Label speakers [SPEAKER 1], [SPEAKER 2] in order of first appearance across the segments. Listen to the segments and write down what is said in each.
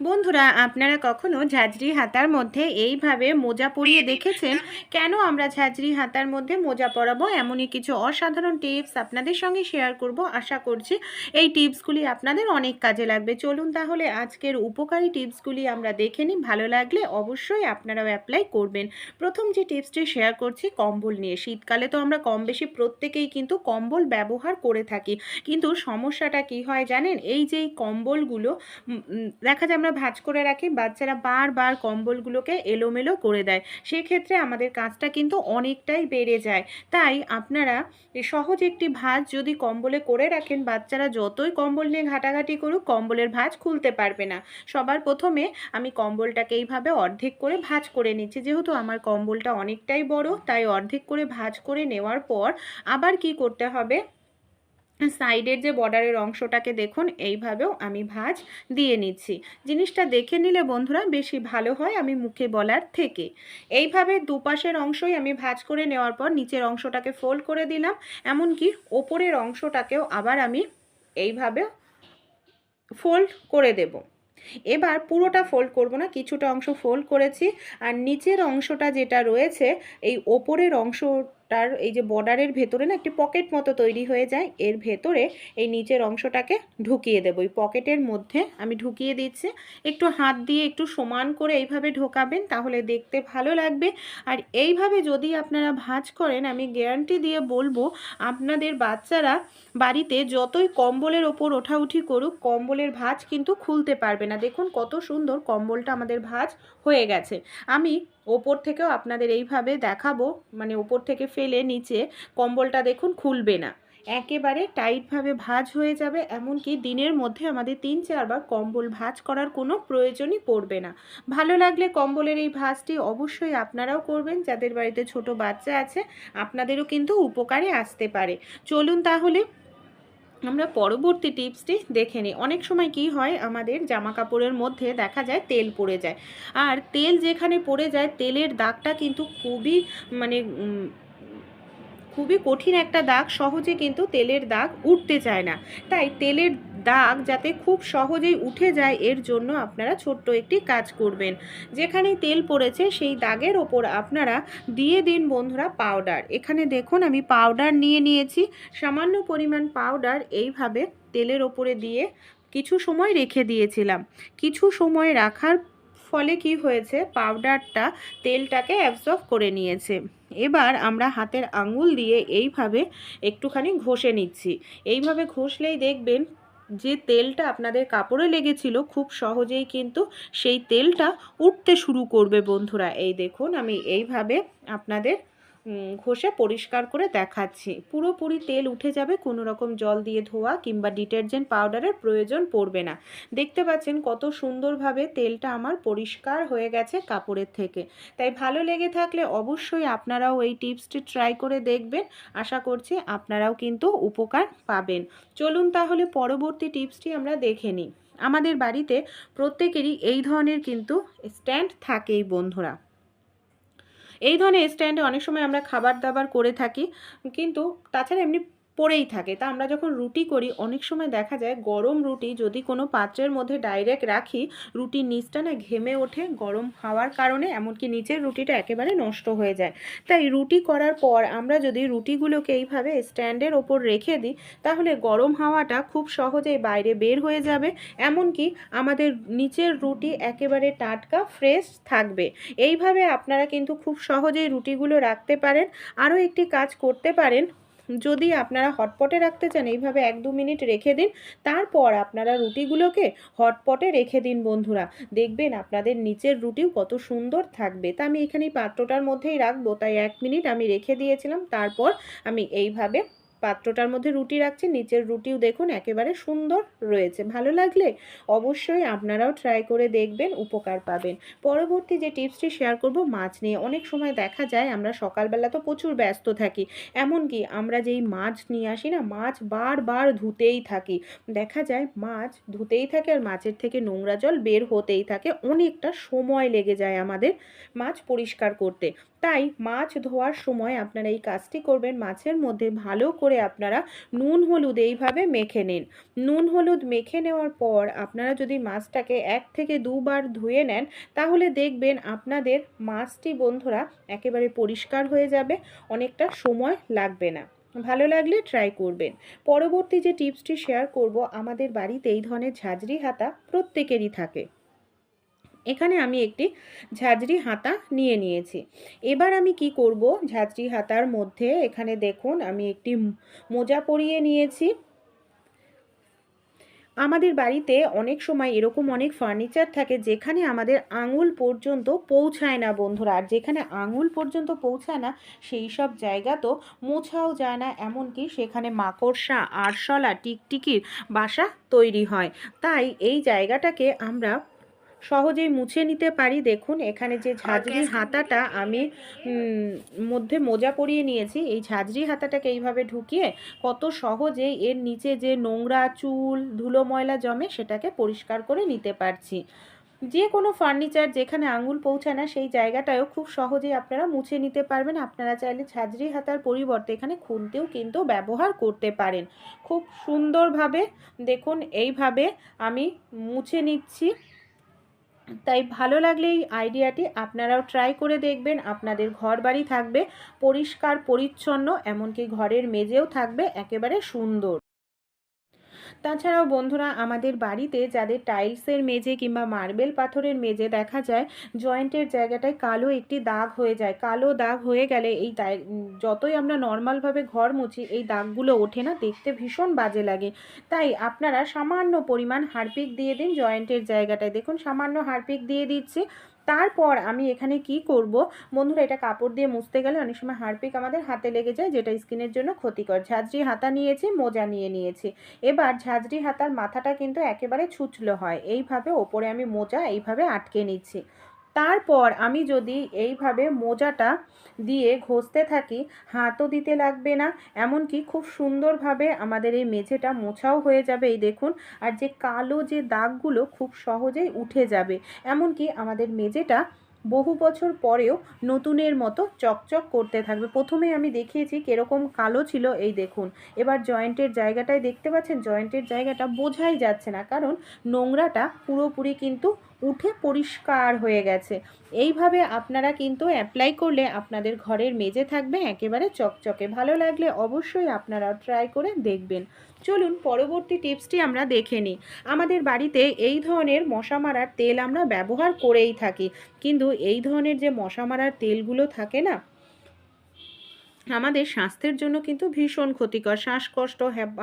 [SPEAKER 1] বন্ধুরা, আপনারা কখনো ঝাঁঝরি হাতার মধ্যে এইভাবে মোজা পরিয়ে দেখেছেন? কেন আমরা ঝাঁঝরি হাতার মধ্যে মোজা পরাবো? এমনই কিছু অসাধারণ টিপস আপনাদের সঙ্গে শেয়ার করব। আশা করছি এই টিপসগুলি আপনাদের অনেক কাজে লাগবে। চলুন তাহলে আজকের উপকারী টিপসগুলি আমরা দেখে নিই। ভালো লাগলে অবশ্যই আপনারাও অ্যাপ্লাই করবেন। প্রথম যে টিপসটি শেয়ার করছি, কম্বল নিয়ে। শীতকালে তো আমরা কম বেশি প্রত্যেকেই কিন্তু কম্বল ব্যবহার করে থাকি। কিন্তু সমস্যাটা কি হয় জানেন? এই যে কম্বলগুলো দেখা যায় ভাঁজ করে রাখি, বাচ্চারা বারবার কম্বলগুলোকে এলোমেলো করে দেয়। সেক্ষেত্রে আমাদের কাজটা কিন্তু অনেকটাই বেড়ে যায়। তাই আপনারা সহজ একটি ভাঁজ যদি কম্বলে করে রাখেন, বাচ্চারা যতই কম্বল নিয়ে ঘাটাঘাটি করুক, কম্বলের ভাঁজ খুলতে পারবে না। সবার প্রথমে আমি কম্বলটাকে এইভাবে অর্ধেক করে ভাঁজ করে নিচ্ছি। যেহেতু আমার কম্বলটা অনেকটাই বড়, তাই অর্ধেক করে ভাঁজ করে নেওয়ার পর আবার কি করতে হবে? সাইডের যে বর্ডারের অংশটাকে দেখুন, এইভাবেও আমি ভাজ দিয়ে নিচ্ছি। জিনিসটা দেখে নিলে বন্ধুরা বেশি ভালো হয় আমি মুখে বলার থেকে। এইভাবে দুপাশের অংশই আমি ভাজ করে নেওয়ার পর নিচের অংশটাকে ফোল্ড করে দিলাম, এমনকি ওপরের অংশটাকেও আবার আমি এইভাবে ফোল্ড করে দেব। এবার পুরোটা ফোল্ড করব না, কিছুটা অংশ ফোল্ড করেছি, আর নিচের অংশটা যেটা রয়েছে, এই ওপরের অংশটার এই যে বর্ডারের ভেতরে না একটি পকেট মতো তৈরি হয়ে যায়। এর ভেতরে এই নিচের অংশটাকে ঢুকিয়ে দেবো। এই পকেটের মধ্যে আমি ঢুকিয়ে দিচ্ছি। একটু হাত দিয়ে একটু সমান করে এইভাবে ঢোকাবেন তাহলে দেখতে ভালো লাগবে। আর এইভাবে যদি আপনারা ভাঁজ করেন, আমি গ্যারান্টি দিয়ে বলব, আপনাদের বাচ্চারা বাড়িতে যতই কম্বলের ওপর ওঠাউঠি করুক, কম্বলের ভাঁজ কিন্তু খুলতে পারবে না। দেখুন কত সুন্দর কম্বলটা আমাদের ভাঁজ হয়ে গেছে। আমি ওপর থেকেও আপনাদের এইভাবে দেখাবো মানে ওপর থেকে ফেলে নিচে কম্বলটা দেখুন খুলবে না। একেবারে টাইটভাবে ভাঁজ হয়ে যাবে, এমনকি দিনের মধ্যে আমাদের তিন চারবার কম্বল ভাঁজ করার কোনো প্রয়োজনই পড়বে না। ভালো লাগলে কম্বলের এই ভাঁজটি অবশ্যই আপনারাও করবেন, যাদের বাড়িতে ছোট বাচ্চা আছে, আপনাদেরও কিন্তু উপকারে আসতে পারে। চলুন তাহলে আমরা পরবর্তী টিপসটি দেখে নিই। অনেক সময় কি হয়, আমাদের জামা কাপড়ের মধ্যে দেখা যায় তেল পড়ে যায়। আর তেল যেখানে পড়ে যায়, তেলের দাগটা কিন্তু খুবই মানে খুবই কঠিন একটা দাগ, সহজে কিন্তু তেলের দাগ উঠতে চায় না। তাই তেলের দাগ যাতে খুব সহজেই উঠে যায়, এর জন্য আপনারা ছোট্ট একটি কাজ করবেন। যেখানে তেল পড়েছে, সেই দাগের ওপর আপনারা দিয়ে দিন বন্ধুরা পাউডার। এখানে দেখুন, আমি পাউডার নিয়ে নিয়েছি। সামান্য পরিমাণ পাউডার এইভাবে তেলের ওপরে দিয়ে কিছু সময় রেখে দিয়েছিলাম। কিছু সময় রাখার ফলে কি হয়েছে, পাউডারটা তেলটাকে অ্যাবজর্ব করে নিয়েছে। এবার আমরা হাতের আঙুল দিয়ে এইভাবে একটুখানি ঘষে নিচ্ছি। এইভাবে ঘষলেই দেখবেন যে তেলটা আপনাদের কাপড়ে লেগেছিল খুব সহজেই কিন্তু সেই তেলটা উঠতে শুরু করবে বন্ধুরা। এই দেখুন, আমি এইভাবে আপনাদের ঘষে পরিষ্কার করে দেখাচ্ছি। পুরোপুরি তেল উঠে যাবে, কোনো রকম জল দিয়ে ধোয়া কিংবা ডিটারজেন্ট পাউডারের প্রয়োজন পড়বে না। দেখতে পাচ্ছেন কত সুন্দরভাবে তেলটা আমার পরিষ্কার হয়ে গেছে কাপড়ের থেকে। তাই ভালো লেগে থাকলে অবশ্যই আপনারাও এই টিপসটি ট্রাই করে দেখবেন। আশা করছি আপনারাও কিন্তু উপকার পাবেন। চলুন তাহলে পরবর্তী টিপসটি আমরা দেখে নিই। আমাদের বাড়িতে প্রত্যেকেরই এই ধরনের কিন্তু স্ট্যান্ড থাকেই বন্ধুরা। এই ধরনের স্ট্যান্ডে অনেক সময় আমরা খাবার দাবার করে থাকি কিন্তু তাছাড়া এমনি পড়েই থাকে। তা আমরা যখন রুটি করি, অনেক সময় দেখা যায় গরম রুটি যদি কোনো পাত্রের মধ্যে ডাইরেক্ট রাখি, রুটির নিচটা না ঘেমে ওঠে গরম হাওয়ার কারণে, এমনকি নিচের রুটিটা একেবারে নষ্ট হয়ে যায়। তাই রুটি করার পর আমরা যদি রুটিগুলোকে এইভাবে স্ট্যান্ডের ওপর রেখে দিই, তাহলে গরম হাওয়াটা খুব সহজেই বাইরে বের হয়ে যাবে। এমনকি আমাদের নিচের রুটি একেবারে টাটকা ফ্রেশ থাকবে। এইভাবে আপনারা কিন্তু খুব সহজেই রুটিগুলো রাখতে পারেন। আরও একটি কাজ করতে পারেন যদি আপনারা হটপটে রাখতে চান, এইভাবে এক দু মিনিট রেখে দিন। তারপর আপনারা রুটিগুলোকে হটপটে রেখে দিন বন্ধুরা। দেখবেন আপনাদের নিচের রুটিও কত সুন্দর থাকবে। তা আমি এখানে পাত্রটার মধ্যেই রাখব। তাই এক মিনিট আমি রেখে দিয়েছিলাম। তারপর আমি এইভাবে পাত্রটার মধ্যে রুটি রাখছি, নিচের রুটিও দেখুন একেবারে সুন্দর রয়েছে। ভালো লাগলে অবশ্যই আপনারাও ট্রাই করে দেখবেন, উপকার পাবেন। পরবর্তী যে টিপসটি শেয়ার করব, মাছ নিয়ে অনেক সময় দেখা যায় আমরা সকালবেলা তো প্রচুর ব্যস্ত থাকি। এমনকি আমরা যেই মাছ নিয়ে আসি না, মাছ বারবার ধুতেই থাকি। দেখা যায় মাছ ধুতেই থাকে আর মাছের থেকে নোংরা জল বের হতেই থাকে। অনেকটা সময় লেগে যায় আমাদের মাছ পরিষ্কার করতে। তাই মাছ ধোয়ার সময় আপনারা এই কাজটি করবেন। মাছের মধ্যে ভালো করে আপনারা নুন, হলুদ এইভাবে মেখে নিন। নুন, হলুদ মেখে নেওয়ার পর আপনারা যদি মাছটাকে এক থেকে দুবার ধুয়ে নেন, তাহলে দেখবেন আপনাদের মাছটি বন্ধুরা একেবারে পরিষ্কার হয়ে যাবে, অনেকটা সময় লাগবে না। ভালো লাগলে ট্রাই করবেন। পরবর্তী যে টিপসটি শেয়ার করব, আমাদের বাড়িতে এই ধরনের ঝাঁঝরি হাতা প্রত্যেকেরই থাকে। এখানে আমি একটি ঝাঁঝরি হাতা নিয়ে নিয়েছি। এবার আমি কি করব? ঝাঁঝরি হাতার মধ্যে এখানে দেখুন আমি একটি মোজা পরিয়ে নিয়েছি। আমাদের বাড়িতে অনেক সময় এরকম অনেক ফার্নিচার থাকে যেখানে আমাদের আঙুল পর্যন্ত পৌঁছায় না বন্ধুরা। আর যেখানে আঙুল পর্যন্ত পৌঁছায় না, সেই সব জায়গা তো মোছাও যায় না। এমনকি সেখানে মাকড়সা, আরশলা, টিকটিকির বাসা তৈরি হয়। তাই এই জায়গাটাকে আমরা সহজেই মুছে নিতে পারি। দেখুন এখানে যে ঝাঁঝরি হাতাটা আমি মধ্যে মোজা পরিয়ে নিয়েছি। এই ঝাঁঝরি হাতাটাকে এইভাবে ঢুকিয়ে কত সহজেই এর নিচে যে নোংরা চুল ধুলো ময়লা জমে সেটাকে পরিষ্কার করে নিতে পারছি। যে কোনো ফার্নিচার যেখানে আঙুল পৌঁছায় না সেই জায়গাটাও খুব সহজেই আপনারা মুছে নিতে পারবেন। আপনারা চাইলে ঝাঁঝরি হাতার পরিবর্তে এখানে খুনতেও কিন্তু ব্যবহার করতে পারেন। খুব সুন্দরভাবে দেখুন এইভাবে আমি মুছে নিচ্ছি। তাই ভালো লাগলে এই আইডিয়াটি আপনারাও ট্রাই করে দেখবেন, আপনাদের ঘর বাড়ি থাকবে পরিষ্কার, পরিচ্ছন্ন, এমনকি ঘরের মেজেও থাকবে একেবারে সুন্দর। তাছাড়াও বন্ধুরা, আমাদের বাড়িতে যাদের টাইলসের মেঝে কিংবা মার্বেল পাথরের মেঝে দেখা যায়, জয়েন্টের জায়গাটায় কালো একটি দাগ হয়ে যায়। কালো দাগ হয়ে গেলে এই যতই আমরা নর্মালভাবে ঘর মুছি, এই দাগগুলো ওঠে না। দেখতে ভীষণ বাজে লাগে। তাই আপনারা সামান্য পরিমাণ হারপিক দিয়ে দিন জয়েন্টের জায়গাটায়। দেখুন, সামান্য হারপিক দিয়ে দিচ্ছি। তারপর আমি এখানে কি করব? বন্ধুরা, এটা কাপড় দিয়ে মুছতে গেলে অনেক সময় হারপিক আমাদের হাতে লেগে যায়, যেটা স্কিনের জন্য ক্ষতিকর। ঝাঁঝরি হাতা নিয়েছি, মোজা নিয়ে নিয়েছি। এবার ঝাঁঝরি হাতার মাথাটা কিন্তু একেবারে ছুচলো হয়। এইভাবে ওপরে আমি মোজা এইভাবে আটকে নিচ্ছি। তারপর আমি যদি এইভাবে মোজাটা দিয়ে ঘষতে থাকি, হাতও দিতে লাগবে না, এমনকি খুব সুন্দরভাবে আমাদের এই মেঝেটা মোছাও হয়ে যাবে, এই দেখুন, আর যে কালো যে দাগগুলো খুব সহজেই উঠে যাবে। এমনকি আমাদের মেঝেটা বহু বছর পরেও নতুনের মতো চকচক করতে থাকবে। প্রথমে আমি দেখিয়েছি কীরকম কালো ছিল এই দেখুন। এবার জয়েন্টের জায়গাটায় দেখতে পাচ্ছেন, জয়েন্টের জায়গাটা বোঝাই যাচ্ছে না, কারণ নোংরাটা পুরোপুরি কিন্তু উঠে পরিষ্কার হয়ে গেছে। এইভাবে আপনারা কিন্তু অ্যাপ্লাই করলে আপনাদের ঘরের মেজে থাকবে একেবারে চকচকে। ভালো লাগলে অবশ্যই আপনারা ট্রাই করে দেখবেন। চলুন পরবর্তী টিপসটি আমরা দেখে নিই। আমাদের বাড়িতে এই ধরনের মশা মারার তেল আমরা ব্যবহার করেই থাকি। কিন্তু এই ধরনের যে মশা মারার তেলগুলো থাকে না, আমাদের স্বাস্থ্যের জন্য কিন্তু ভীষণ ক্ষতিকর। শ্বাসকষ্ট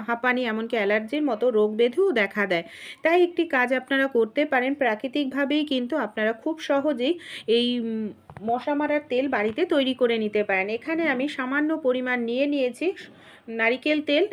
[SPEAKER 1] হাঁপানি, এমনকি অ্যালার্জির মতো রোগ ব্যাধিও দেখা দেয়। তাই একটি কাজ আপনারা করতে পারেন। প্রাকৃতিকভাবেই কিন্তু আপনারা খুব সহজেই এই মশা মারার তেল বাড়িতে তৈরি করে নিতে পারেন। এখানে আমি সামান্য পরিমাণ নিয়ে নিয়েছি। নারিকেল তেল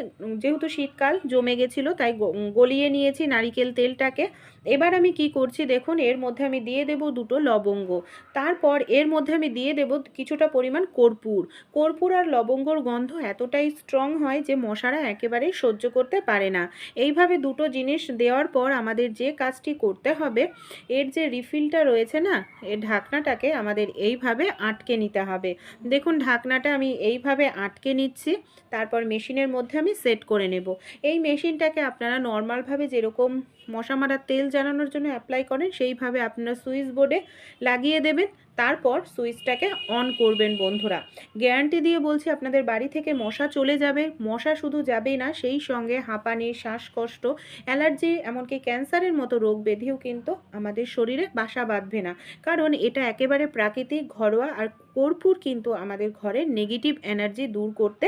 [SPEAKER 1] যেহেতু শীতকাল জমে গেছিল তাই গলিয়ে নিয়েছি নারিকেল তেলটাকে। এবার আমি কি করছি দেখুন এর মধ্যে আমি দিয়ে দেব দুটো লবঙ্গ। তারপর এর মধ্যে আমি দিয়ে দেব কিছুটা পরিমাণ কর্পূর। কর্পূর আর লবঙ্গর গন্ধ এতটাই স্ট্রং হয় যে মশারা একেবারেই সহ্য করতে পারে না। এইভাবে দুটো জিনিস দেওয়ার পর আমাদের যে কাজটি করতে হবে এর যে রিফিলটা রয়েছে না এর ঢাকনাটাকে আমাদের এইভাবে আটকে নিতে হবে। দেখুন ঢাকনাটা আমি এইভাবে আটকে নিচ্ছি, তারপর মেশিনের মধ্যে আমি সেট করে নেব। এই মেশিনটাকে আপনারা নর্মালভাবে যেরকম মশা মারার তেল জ্বালানোর জন্য অ্যাপ্লাই করেন, সেইভাবে আপনারা সুইচ বোর্ডে লাগিয়ে দেবেন। তারপর সুইচটাকে অন করবেন বন্ধুরা। গ্যারান্টি দিয়ে বলছি আপনাদের বাড়ি থেকে মশা চলে যাবে, মশা শুধু যাবেই না, সেই সঙ্গে হাঁপানি, শ্বাসকষ্ট, অ্যালার্জি, এমনকি ক্যান্সারের মতো রোগ ব্যাধিও কিন্তু আমাদের শরীরে বাসা বাঁধবে না। কারণ এটা একেবারে প্রাকৃতিক ঘরোয়া আর কর্পূর কিন্তু আমাদের ঘরের নেগেটিভ এনার্জি দূর করতে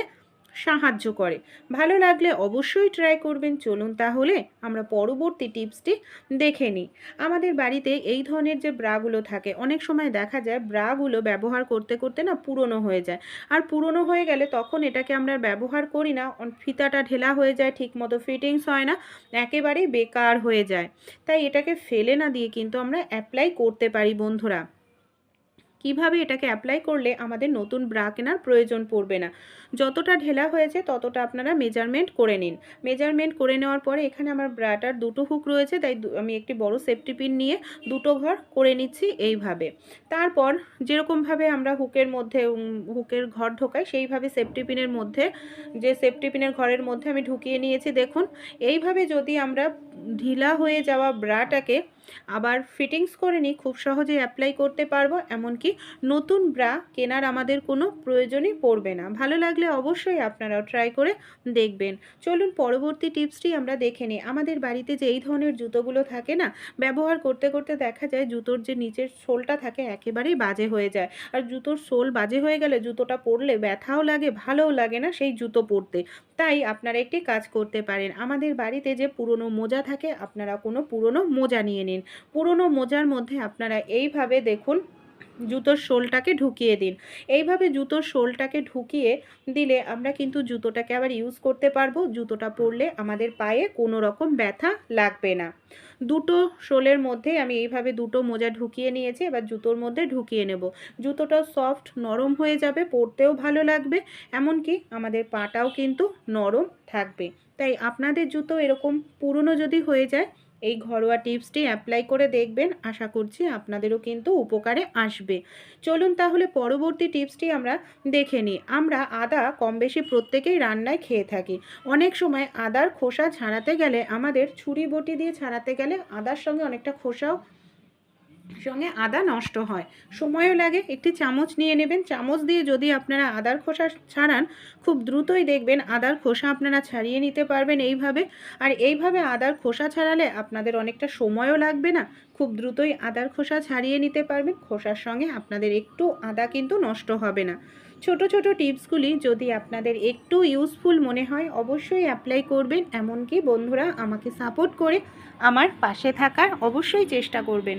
[SPEAKER 1] সাহায্য করে। ভালো লাগলে অবশ্যই ট্রাই করবেন। চলুন তাহলে আমরা পরবর্তী টিপসটি দেখে নিই। আমাদের বাড়িতে এই ধরনের যে ব্রাগুলো থাকে, অনেক সময় দেখা যায় ব্রাগুলো ব্যবহার করতে করতে না পুরনো হয়ে যায়। আর পুরনো হয়ে গেলে তখন এটাকে আমরা ব্যবহার করি না। ফিতাটা ঢেলা হয়ে যায়, ঠিকমতো ফিটিংস হয় না, একেবারেই বেকার হয়ে যায়। তাই এটাকে ফেলে না দিয়ে কিন্তু আমরা অ্যাপ্লাই করতে পারি বন্ধুরা। কীভাবে এটাকে অ্যাপ্লাই করলে আমাদের নতুন ব্রা কেনার প্রয়োজন পড়বে না। যতটা ঢেলা হয়েছে ততটা আপনারা মেজারমেন্ট করে নিন। মেজারমেন্ট করে নেওয়ার পরে এখানে আমার ব্রাটার দুটো হুক রয়েছে, তাই আমি একটি বড় সেফটি পিন নিয়ে দুটো ঘর করে নিচ্ছি এইভাবে। তারপর যেরকমভাবে আমরা হুকের মধ্যে হুকের ঘর ঢোকাই, সেইভাবে সেফটি পিনের মধ্যে, যে সেফটি পিনের ঘরের মধ্যে আমি ঢুকিয়ে নিয়েছি, দেখুন। এইভাবে যদি আমরা ঢিলা হয়ে যাওয়া ব্রাটাকে আবার ফিটিংস করে নিই খুব সহজেই অ্যাপ্লাই করতে পারব, এমনকি নতুন ব্রা কেনার আমাদের কোনো প্রয়োজনই পড়বে না। ভালো লাগলে অবশ্যই আপনারাও ট্রাই করে দেখবেন। চলুন পরবর্তী টিপসটি আমরা দেখে নিই। আমাদের বাড়িতে যে এই ধরনের জুতোগুলো থাকে না, ব্যবহার করতে করতে দেখা যায় জুতোর যে নিচের সোলটা থাকে একেবারেই বাজে হয়ে যায়। আর জুতোর সোল বাজে হয়ে গেলে জুতোটা পরলে ব্যথাও লাগে, ভালোও লাগে না সেই জুতো পরতে। তাই আপনারা একটি কাজ করতে পারেন। আমাদের বাড়িতে যে পুরনো মোজা থাকে, আপনারা কোনো পুরনো মোজা নিয়ে নিন। পুরনো মোজার মধ্যে আপনারা এইভাবে দেখুন, জুতোর শোলটাকে ঢুকিয়ে দিন। এইভাবে জুতোর শোলটাকে ঢুকিয়ে দিলে আমরা কিন্তু জুতোটাকে আবার ইউজ করতে পারব। জুতোটা পরলে আমাদের পায়ে কোনো রকম ব্যথা লাগবে না। দুটো শোলের মধ্যে আমি এইভাবে দুটো মোজা ঢুকিয়ে নিয়েছি, এবার জুতোর মধ্যে ঢুকিয়ে নেব। জুতোটা সফট নরম হয়ে যাবে, পরতেও ভালো লাগবে, এমনকি আমাদের পাটাও কিন্তু নরম থাকবে। তাই আপনাদের জুতো এরকম পুরনো যদি হয়ে যায় এই ঘরোয়া টিপসটি অ্যাপ্লাই করে দেখবেন। আশা করছি আপনাদেরও কিন্তু উপকারে আসবে। চলুন তাহলে পরবর্তী টিপসটি আমরা দেখে নিই। আমরা আদা কম বেশি প্রত্যেকেই রান্নায় খেয়ে থাকি। অনেক সময় আদার খোসা ছাড়াতে গেলে, আমাদের ছুরি বটি দিয়ে ছাড়াতে গেলে আদার সঙ্গে অনেকটা খোসাও সঙ্গে আদা নষ্ট হয়। সময়ও লাগে, একটি চামচ নিয়ে নেবেন। চামচ দিয়ে যদি আপনারা আদার খোসা ছাড়ান, খুব দ্রুতই দেখবেন আদার খোসা আপনারা ছাড়িয়ে নিতে পারবেন এইভাবে। আর এইভাবে আদার খোসা ছাড়ালে আপনাদের অনেকটা সময়ও লাগবে না। খুব দ্রুতই আদার খোসা ছাড়িয়ে নিতে পারবেন। খোসার সঙ্গে আপনাদের একটু আদা কিন্তু নষ্ট হবে না। ছোট ছোট টিপসগুলি যদি আপনাদের একটু ইউজফুল মনে হয়, অবশ্যই অ্যাপ্লাই করবেন। এমনকি বন্ধুরা আমাকে সাপোর্ট করে আমার পাশে থাকার অবশ্যই চেষ্টা করবেন।